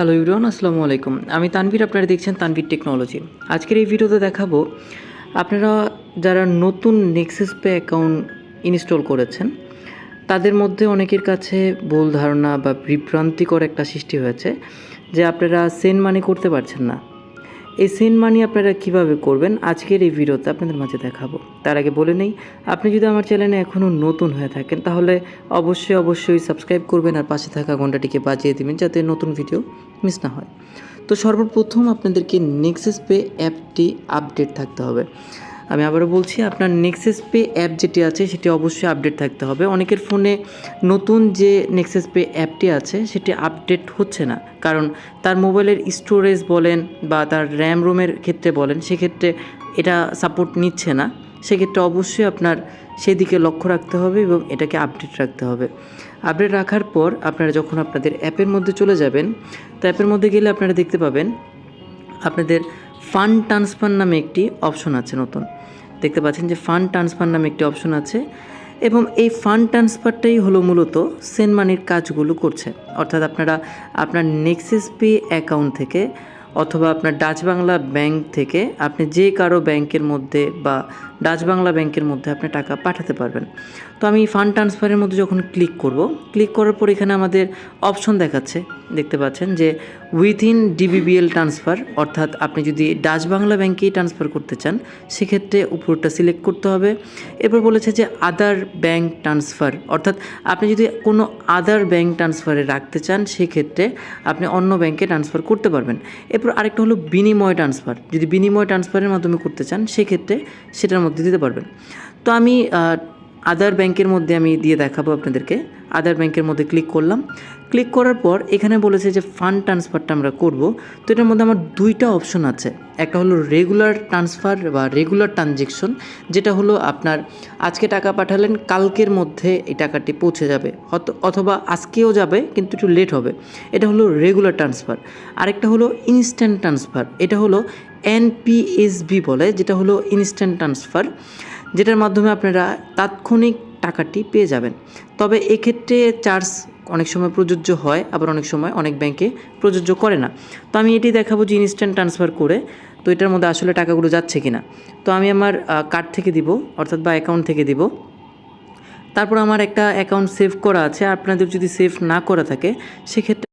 Hello ইউরন আসসালামু আলাইকুম আমি তানভীর, আপনারা দেখছেন তানভীর টেকনোলজি আজকের এই ভিডিওতে দেখাবো, আপনারা যারা নতুন নেক্সেস পে অ্যাকাউন্ট ইনস্টল করেছেন, তাদের মধ্যে অনেকের কাছে ভুল ধারণা বা বিভ্রান্তিকর একটা সৃষ্টি হয়েছে, যে আপনারা সেন্ড মানি করতে পারছেন না। এই সেন্ড মানি আপনারা কীভাবে করবেন? আজকের এই ভিডিওতে আপনাদের মাঝে দেখাবো। তার আগে বলে নেই, আপনি যদি আমার চ্যানেলে এখনও নতুন হয়ে থাকেন, তাহলে অবশ্যই অবশ্যই সাবস্ক্রাইব করবেন আর পাশে থাকা ঘন্টাটিকে বাজিয়ে দেবেন যাতে নতুন ভিডিও মিস না হয়। তো সর্বপ্রথম আপনাদেরকে নেক্সেস পে অ্যাপটি আপডেট থাকতে হবে। আমি আবারও বলছি, আপনার নেক্সেস পে অ্যাপ যেটি আছে, সেটি অবশ্যই আপডেট থাকতে হবে। অনেকের ফোনে নতুন যে নেক্সেস পে অ্যাপটি আছে, সেটি আপডেট হচ্ছে না। কারণ তার মোবাইলের স্টোরেজ বলেন বা তার র্যাম রোমের ক্ষেত্রে বলেন, সেক্ষেত্রে এটা সাপোর্ট নিচ্ছে না। সেক্ষেত্রে অবশ্যই আপনার সেদিকে লক্ষ্য রাখতে হবে এবং এটাকে আপডেট রাখতে হবে। আপডেট রাখার পর আপনারা যখন আপনাদের অ্যাপের মধ্যে চলে যাবেন, তো অ্যাপের মধ্যে গেলে আপনারা দেখতে পাবেন, আপনাদের ফান্ড ট্রান্সফার নামে একটি অপশন আছে নতুন। দেখতে পাচ্ছেন যে ফান্ড ট্রান্সফার নামে একটি অপশন আছে এবং এই ফান্ড ট্রান্সফারটাই হলো মূলত সেন্ড মানির কাজগুলো করছে। অর্থাৎ আপনারা আপনার নেক্সিস পে অ্যাকাউন্ট থেকে অথবা আপনার ডাচ বাংলা ব্যাংক থেকে আপনি যে কারও ব্যাংকের মধ্যে বা ডাচ বাংলা ব্যাংকের মধ্যে আপনি টাকা পাঠাতে পারবেন। তো আমি ফান্ড ট্রান্সফারের মধ্যে যখন ক্লিক করব ক্লিক করার পর এখানে আমাদের অপশন দেখাচ্ছে। দেখতে পাচ্ছেন যে উইথিন ডিবিবিএল ট্রান্সফার অর্থাৎ আপনি যদি ডাচ বাংলা ব্যাংকেই ট্রান্সফার করতে চান, সেক্ষেত্রে উপরটা সিলেক্ট করতে হবে। এরপর বলেছে যে আদার ব্যাংক ট্রান্সফার অর্থাৎ আপনি যদি কোনো আদার ব্যাংক ট্রান্সফারে রাখতে চান, সেক্ষেত্রে আপনি অন্য ব্যাংকে ট্রান্সফার করতে পারবেন। এরপর আরেকটা হলো বিনিময় ট্রান্সফার যদি বিনিময় ট্রান্সফারের মাধ্যমে করতে চান, সেক্ষেত্রে সেটার মধ্যে দিতে পারবেন। তো আমি আদার ব্যাংকের মধ্যে আমি দিয়ে দেখাবো আপনাদেরকে। আদার ব্যাংকের মধ্যে ক্লিক করলাম। ক্লিক করার পর এখানে বলেছে যে ফান্ড ট্রান্সফারটা আমরা করব। তো এটার মধ্যে আমার দুইটা অপশন আছে। একটা হলো রেগুলার ট্রান্সফার বা রেগুলার ট্রানজেকশন যেটা হলো আপনার আজকে টাকা পাঠালেন, কালকের মধ্যে এই টাকাটি পৌঁছে যাবে। অথবা আজকেও যাবে, কিন্তু একটু লেট হবে। এটা হলো রেগুলার ট্রান্সফার আরেকটা হলো ইনস্ট্যান্ট ট্রান্সফার এটা হলো এনপিএসবি বলে, যেটা হলো ইনস্ট্যান্ট ট্রান্সফার যেটার মাধ্যমে আপনারা তাৎক্ষণিক টাকাটি পেয়ে যাবেন। তবে এক্ষেত্রে চার্জ অনেক সময় প্রযোজ্য হয়, আবার অনেক সময় অনেক ব্যাংকে প্রযোজ্য করে না। তো আমি এটি দেখাবো যে ইনস্ট্যান্ট ট্রান্সফার করে, তো এটার মধ্যে আসলে টাকাগুলো যাচ্ছে কি না তো আমি আমার কার্ড থেকে দিব, অর্থাৎ বা অ্যাকাউন্ট থেকে দিব। তারপর আমার একটা অ্যাকাউন্ট সেভ করা আছে। আপনাদের যদি সেভ না করা থাকে, সেক্ষেত্রে